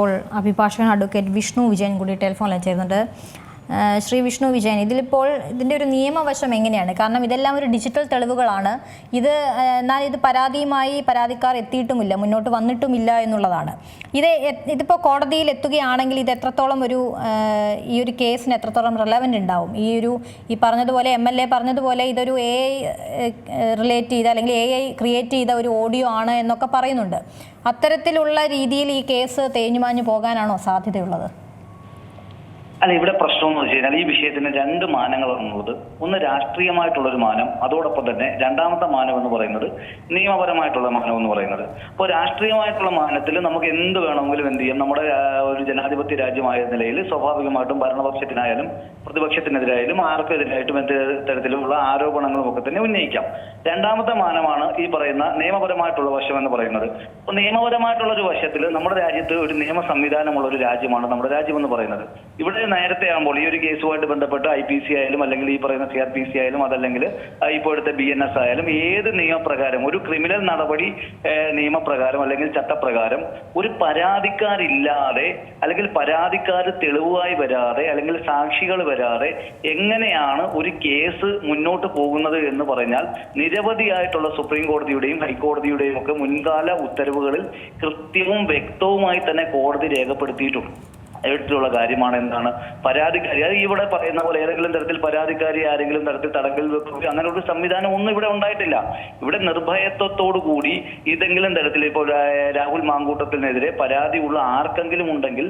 ഇപ്പോൾ അഭിഭാഷകൻ അഡ്വക്കേറ്റ് വിഷ്ണു വിജയൻ കൂടി ടെലിഫോണിൽ ചേരുന്നുണ്ട്. ആ, ശ്രീ വിഷ്ണു വിജയൻ ഇതിലിപ്പോൾ ഇതിന്റെ ഒരു നിയമവശം എങ്ങനെയാണ്? കാരണം ഇതെല്ലാം ഒരു ഡിജിറ്റൽ തെളിവുകളാണ്. ഇത് എന്നാൽ ഇത് പരാതിയുമായി പരാതിക്കാർ എത്തിയിട്ടുമില്ല മുന്നോട്ട് വന്നിട്ടുമില്ല എന്നുള്ളതാണ്. ഇത് ഇതിപ്പോൾ കോടതിയിൽ എത്തുകയാണെങ്കിൽ ഇത് എത്രത്തോളം ഒരു ഈ ഒരു കേസിന് എത്രത്തോളം റെലവന്റ് ഉണ്ടാവും? ഈ ഒരു ഈ പറഞ്ഞതുപോലെ എം എൽ എ പറഞ്ഞതുപോലെ ഇതൊരു എ റിലേറ്റ് ചെയ്ത അല്ലെങ്കിൽ എ ഐ ക്രിയേറ്റ് ചെയ്ത ഒരു ഓഡിയോ ആണ് എന്നൊക്കെ പറയുന്നുണ്ട്. അത്തരത്തിലുള്ള രീതിയിൽ ഈ കേസ് തേഞ്ഞുമാഞ്ഞു പോകാനാണോ സാധ്യതയുള്ളത്? അല്ല ഇവിടെ പ്രശ്നം എന്ന് വെച്ച് കഴിഞ്ഞാൽ ഈ വിഷയത്തിന് രണ്ട് മാനങ്ങൾ എന്നുള്ളത് ഒന്ന് രാഷ്ട്രീയമായിട്ടുള്ള ഒരു മാനം അതോടൊപ്പം തന്നെ രണ്ടാമത്തെ മാനം എന്ന് പറയുന്നത് നിയമപരമായിട്ടുള്ള മാനം എന്ന് പറയുന്നത്. അപ്പോൾ രാഷ്ട്രീയമായിട്ടുള്ള മാനത്തിൽ നമുക്ക് എന്ത് വേണമെങ്കിലും എന്ത് ചെയ്യാം? നമ്മുടെ ഒരു ജനാധിപത്യ രാജ്യമായ നിലയിൽ സ്വാഭാവികമായിട്ടും ഭരണപക്ഷത്തിനായാലും പ്രതിപക്ഷത്തിനെതിരായാലും ആർക്കെതിരായിട്ടും എന്ത് തരത്തിലുള്ള ആരോപണങ്ങളും ഒക്കെ തന്നെ ഉന്നയിക്കാം. രണ്ടാമത്തെ മാനമാണ് ഈ പറയുന്ന നിയമപരമായിട്ടുള്ള വശം എന്ന് പറയുന്നത്. അപ്പോൾ നിയമപരമായിട്ടുള്ള ഒരു വശത്തിൽ നമ്മുടെ രാജ്യത്ത് ഒരു നിയമ സംവിധാനമുള്ള ഒരു രാജ്യമാണ് നമ്മുടെ രാജ്യം എന്ന് പറയുന്നത്. ഇവിടെ നേരത്തെ ആകുമ്പോൾ ഈ ഒരു കേസുമായിട്ട് ബന്ധപ്പെട്ട് ഐ പി സി ആയാലും അല്ലെങ്കിൽ ഈ പറയുന്ന സി ആർ പി സി ആയാലും അതല്ലെങ്കിൽ ഇപ്പോഴത്തെ ബി എൻ എസ് ആയാലും ഏത് നിയമപ്രകാരം ഒരു ക്രിമിനൽ നടപടി നിയമപ്രകാരം അല്ലെങ്കിൽ ചട്ടപ്രകാരം ഒരു പരാതിക്കാരില്ലാതെ അല്ലെങ്കിൽ പരാതിക്കാർ തെളിവായി വരാതെ അല്ലെങ്കിൽ സാക്ഷികൾ വരാതെ എങ്ങനെയാണ് ഒരു കേസ് മുന്നോട്ട് പോകുന്നത് എന്ന് പറഞ്ഞാൽ നിരവധിയായിട്ടുള്ള സുപ്രീം കോടതിയുടെയും ഹൈക്കോടതിയുടെയും ഒക്കെ മുൻകാല ഉത്തരവുകളിൽ കൃത്യവും വ്യക്തവുമായി തന്നെ കോടതി രേഖപ്പെടുത്തിയിട്ടുണ്ട്. ആയിട്ടുള്ള കാര്യമാണ് എന്താണ്? പരാതിക്കാരി അത് ഇവിടെ പറയുന്ന പോലെ ഏതെങ്കിലും തരത്തിൽ പരാതിക്കാരി ആരെങ്കിലും തരത്തിൽ തടങ്കൽ വെക്കുകയോ അങ്ങനെ ഒരു സംവിധാനം ഒന്നും ഇവിടെ ഉണ്ടായിട്ടില്ല. ഇവിടെ നിർഭയത്വത്തോടു കൂടി ഏതെങ്കിലും തരത്തിൽ ഇപ്പോൾ രാഹുൽ മാങ്കൂട്ടത്തിനെതിരെ പരാതി ഉള്ള ആർക്കെങ്കിലും ഉണ്ടെങ്കിൽ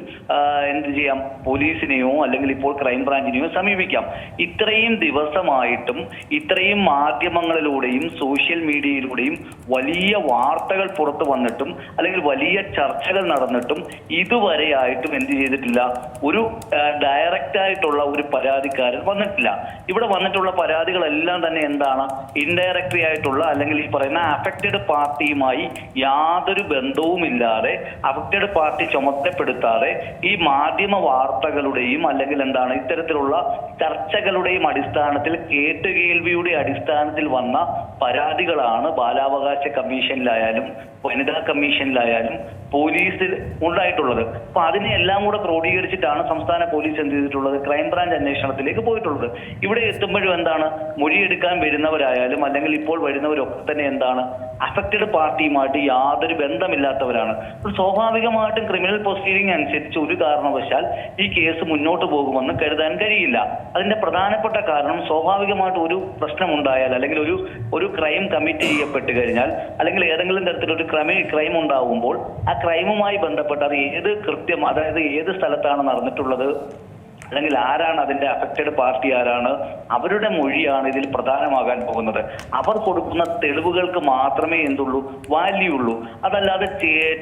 എന്ത് ചെയ്യാം? പോലീസിനെയോ അല്ലെങ്കിൽ ഇപ്പോൾ ക്രൈംബ്രാഞ്ചിനെയോ സമീപിക്കാം. ഇത്രയും ദിവസമായിട്ടും ഇത്രയും മാധ്യമങ്ങളിലൂടെയും സോഷ്യൽ മീഡിയയിലൂടെയും വലിയ വാർത്തകൾ പുറത്തു വന്നിട്ടും അല്ലെങ്കിൽ വലിയ ചർച്ചകൾ നടന്നിട്ടും ഇതുവരെയായിട്ടും എന്ത് ചെയ്തിട്ടില്ല ഒരു ഡയറക്റ്റ് ആയിട്ടുള്ള ഒരു പരാതിക്കാരൻ വന്നിട്ടില്ല. ഇവിടെ വന്നിട്ടുള്ള പരാതികളെല്ലാം തന്നെ എന്താണ്? ഇൻഡയറക്ട്ലി ആയിട്ടുള്ള അല്ലെങ്കിൽ ഈ പറയുന്ന അഫക്റ്റഡ് പാർട്ടിയുമായി യാതൊരു ബന്ധവുമില്ലാതെ അഫക്റ്റഡ് പാർട്ടി ചുമത്തപ്പെടുത്താതെ ഈ മാധ്യമ വാർത്തകളുടെയും അല്ലെങ്കിൽ എന്താണ് ഇത്തരത്തിലുള്ള ചർച്ചകളുടെയും അടിസ്ഥാനത്തിൽ കേട്ടുകേൾവിയുടെ അടിസ്ഥാനത്തിൽ വന്ന പരാതികളാണ് ബാലാവകാശ കമ്മീഷനിലായാലും വനിതാ കമ്മീഷനിലായാലും പോലീസിൽ ഉണ്ടായിട്ടുള്ളത്. അപ്പൊ അതിനെല്ലാം കൂടെ ക്രോഡീകരിച്ചിട്ടാണ് സംസ്ഥാന പോലീസ് എന്ത് ചെയ്തിട്ടുള്ളത്? ക്രൈംബ്രാഞ്ച് അന്വേഷണത്തിലേക്ക് പോയിട്ടുള്ളത്. ഇവിടെ എത്തുമ്പോഴും എന്താണ്? മൊഴിയെടുക്കാൻ വരുന്നവരായാലും അല്ലെങ്കിൽ ഇപ്പോൾ വരുന്നവരൊക്കെ തന്നെ എന്താണ്? അഫക്റ്റഡ് പാർട്ടിയുമായിട്ട് യാതൊരു ബന്ധമില്ലാത്തവരാണ്. സ്വാഭാവികമായിട്ടും ക്രിമിനൽ പ്രൊസീഡിംഗ് അനുസരിച്ച് ഒരു കാരണവശാൽ ഈ കേസ് മുന്നോട്ട് പോകുമെന്ന് കരുതാൻ കഴിയില്ല. അതിന്റെ പ്രധാനപ്പെട്ട കാരണം സ്വാഭാവികമായിട്ട് ഒരു പ്രശ്നമുണ്ടായാൽ അല്ലെങ്കിൽ ഒരു ഒരു ക്രൈം കമ്മിറ്റ് ചെയ്യപ്പെട്ട് കഴിഞ്ഞാൽ അല്ലെങ്കിൽ ഏതെങ്കിലും തരത്തിലൊരു ക്രൈം ക്രൈം ഉണ്ടാവുമ്പോൾ ആ ക്രൈമുമായി ബന്ധപ്പെട്ട് അത് ഏത് കൃത്യം അതായത് ഏത് സ്ഥലത്താണ് നടന്നിട്ടുള്ളത്. അല്ലെങ്കിൽ ആരാണ് അതിന്റെ അഫക്റ്റഡ് പാർട്ടി ആരാണ് അവരുടെ മൊഴിയാണ് ഇതിൽ പ്രധാനമാകാൻ പോകുന്നത്. അവർ കൊടുക്കുന്ന തെളിവുകൾക്ക് മാത്രമേ എന്തുള്ളൂ വാല്യൂ ഉള്ളൂ അതല്ലാതെ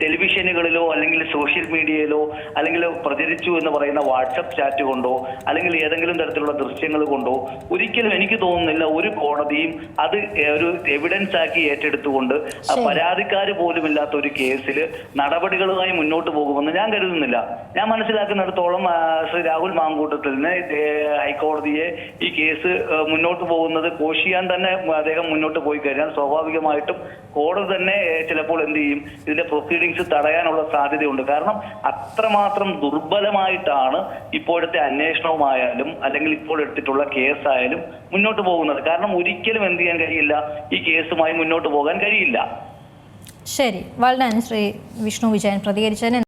ടെലിവിഷനുകളിലോ അല്ലെങ്കിൽ സോഷ്യൽ മീഡിയയിലോ അല്ലെങ്കിൽ പ്രചരിച്ചു എന്ന് പറയുന്ന വാട്സപ്പ് ചാറ്റ് കൊണ്ടോ അല്ലെങ്കിൽ ഏതെങ്കിലും തരത്തിലുള്ള ദൃശ്യങ്ങൾ കൊണ്ടോ ഒരിക്കലും എനിക്ക് തോന്നുന്നില്ല ഒരു കോടതിയും അത് ഒരു എവിഡൻസ് ആക്കി ഏറ്റെടുത്തുകൊണ്ട്. പരാതിക്കാർ പോലുമില്ലാത്ത ഒരു കേസിൽ നടപടികളുമായി മുന്നോട്ട് പോകുമെന്ന് ഞാൻ കരുതുന്നില്ല. ഞാൻ മനസ്സിലാക്കുന്നിടത്തോളം ശ്രീ രാഹുൽ മാങ്കൂട്ടത്തിന് ഹൈക്കോടതിയെ ഈ കേസ് മുന്നോട്ട് പോകുന്നത് കോശിയാൻ തന്നെ അദ്ദേഹം മുന്നോട്ട് പോയി കഴിഞ്ഞാൽ സ്വാഭാവികമായിട്ടും കോടതി തന്നെ ചിലപ്പോൾ എന്ത് ചെയ്യും? ഇതിന്റെ പ്രൊസീഡിങ്സ് തടയാനുള്ള സാധ്യതയുണ്ട്. കാരണം അത്രമാത്രം ദുർബലമായിട്ടാണ് ഇപ്പോഴത്തെ അന്വേഷണവുമായാലും അല്ലെങ്കിൽ ഇപ്പോൾ എടുത്തിട്ടുള്ള കേസായാലും മുന്നോട്ട് പോകുന്നത്. കാരണം ഒരിക്കലും എന്ത് ചെയ്യാൻ കഴിയില്ല. ഈ കേസുമായി മുന്നോട്ട് പോകാൻ കഴിയില്ല. ശരി. വളരെ ശ്രീ വിഷ്ണു വിജയൻ പ്രതികരിച്ചതിന്